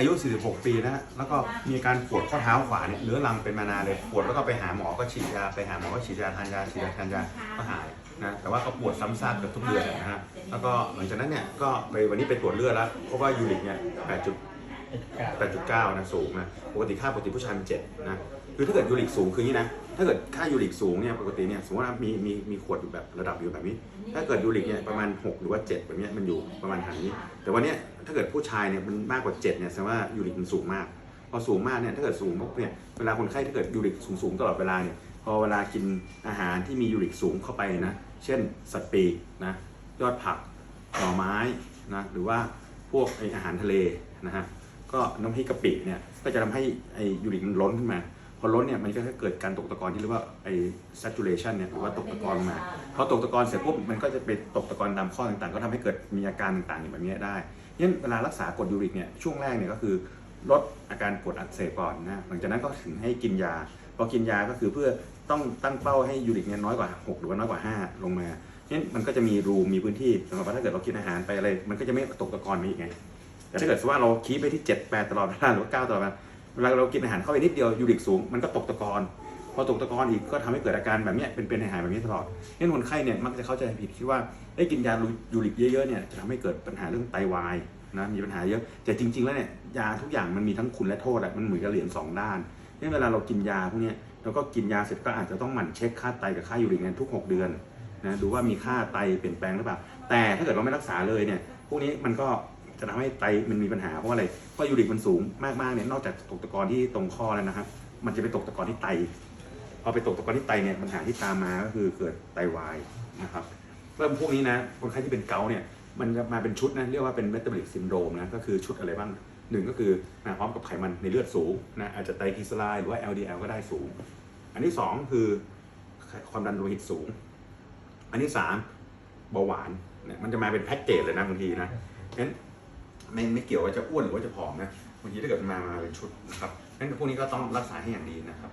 อายุ 46 ปีนะฮะแล้วก็มีอาการปวดข้อเท้าขวาเนี่ยเรื้อรังเป็นมานานเลย ปวดแล้วก็ไปหาหมอก็ฉีดยา ไปหาหมอก็ฉีดยาทานยาฉีดยาทานยาก็หายนะ แต่ว่าก็ปวดซ้ำซากเกือบทุกเดือนนะฮะ แล้วก็หลังจากนั้นเนี่ยก็ไปวันนี้ไปตรวจเลือดแล้วเพราะว่ายูริกเนี่ย8 8.9นะสูงนะปกติค่าปกติผู้ชายเป็น7นะคือถ้าเกิดยูริกสูงคืออย่างนี้นะถ้าเกิดค่ายูริกสูงเนี่ยปกติเนี่ยสมมติว่ามีมีมีขวดอยู่แบบระดับอยู่แบบนี้ ถ้าเกิดยูริกเนี่ยประมาณ 6 หรือว่า 7 แบบนี้มันอยู่ประมาณฐานนี้ แต่วันนี้ถ้าเกิดผู้ชายเนี่ยมันมากกว่า 7เนี่ยแสดงว่ายูริกมันสูงมาก พอสูงมากเนี่ยถ้าเกิดสูงปุ๊บเนี่ยเวลาคนไข้ถ้าเกิดยูริกสูงสูงๆตลอดเวลาเนี่ยพอเวลากินอาหารที่มียูริกสูงเข้าไปนะเช่นสัตว์ปีกนะยอดผักหน่อไม้นะหรือว่าพวกไออาหารทะเลนะฮะ ก็น้ำพริกกะปิเนี่ยก็จะทำให้ไอยูริกมันล้นขึ้นมา พอล้นเนี่ยมันก็จะเกิดการตกตะกอนที่เรียกว่าไอ้ saturation เนี่ยหรือว่าตกตะกอนมาพอตกตะกอนเสร็จปุ๊บมันก็จะไปตกตะกอนตามข้อต่างๆ ก็ทำให้เกิดมีอาการต่างๆอย่างแบบนี้ได้ยันเวลารักษากรดยูริกเนี่ยช่วงแรกเนี่ยก็คือลดอาการปวดอักเสบก่อนนะหลังจากนั้นก็ถึงให้กินยาพอกินยาก็คือเพื่อต้องตั้งเป้าให้ยูริกเนี่ยน้อยกว่า 6 หรือว่าน้อยกว่า 5 ลงมาเนี่ยมันก็จะมีรูมีพื้นที่สำหรับว่าถ้าเกิดเรากินอาหารไปอะไร มันก็จะไม่ตกตะกอนมาอีกไง แต่ถ้าเกิดว่าเราคีบไปที่7 8ตลอดเวลาหรือว่า9ตลอดเวลาเวลาเรากินอาหารเข้าไปนิดเดียวยูริกสูงมันก็ตกตะกอนพอตกตะกอนอีกก็ทำให้เกิดอาการแบบนี้เป็นเป็นหายๆแบบนี้ตลอดนี่คนไข้เนี่ยมักจะเข้าใจผิดคิดว่าได้กินยายูริกเยอะๆเนี่ยจะทำให้เกิดปัญหาเรื่องไตวายนะมีปัญหาเยอะแต่จริง ๆแล้วเนี่ยยาทุกอย่างมันมีทั้งคุณและโทษอะมันเหมือนกับเหรียญสองด้านนี่เวลาเรากินยาพวกนี้เราก็กินยาเสร็จก็อาจจะต้องหมั่นเช็คค่าไตกับค่ายูริกเนี่ยทุก 6 เดือนนะดูว่ามีค่าไตเปลี่ยนแปลงหรือเปล่า แต่ถ้าเกิดเราไม่รักษาเลยเนี่ยพวกนี้มันก็ จะทำให้ไตมันมีปัญหาเพราะอะไรเพราะยูริกมันสูงมากๆเนี่ยนอกจากตกตะกอนที่ตรงข้อแล้วนะครับ มันจะไปตกตะกอนที่ไตพอไปตกตะกอนที่ไตเนี่ยปัญหาที่ตามมาก็คือเกิดไตวายนะครับเริ่มพวกนี้นะคนไข้ที่เป็นเกาเนี่ยมันจะมาเป็นชุดนะเรียกว่าเป็นเมตาบอลิกซินโดรมนะก็คือชุดอะไรบ้างหนึ่งก็คือมาพร้อมกับไขมันในเลือดสูงนะอาจจะไตรกลีเซอไรด์หรือว่า LDL ก็ได้สูง อันที่สองคือความดันโลหิตสูง อันที่สามเบาหวานเนี่ยมันจะมาเป็นแพ็กเกจเลยนะบางทีนะงั้น ไม่ไม่เกี่ยวว่าจะอ้วนหรือว่าจะผอมนะบางทีถ้าเกิดมันมามาเป็นชุดนะครับงั้นพวกนี้ก็ต้องรักษาให้อย่างดีนะครับ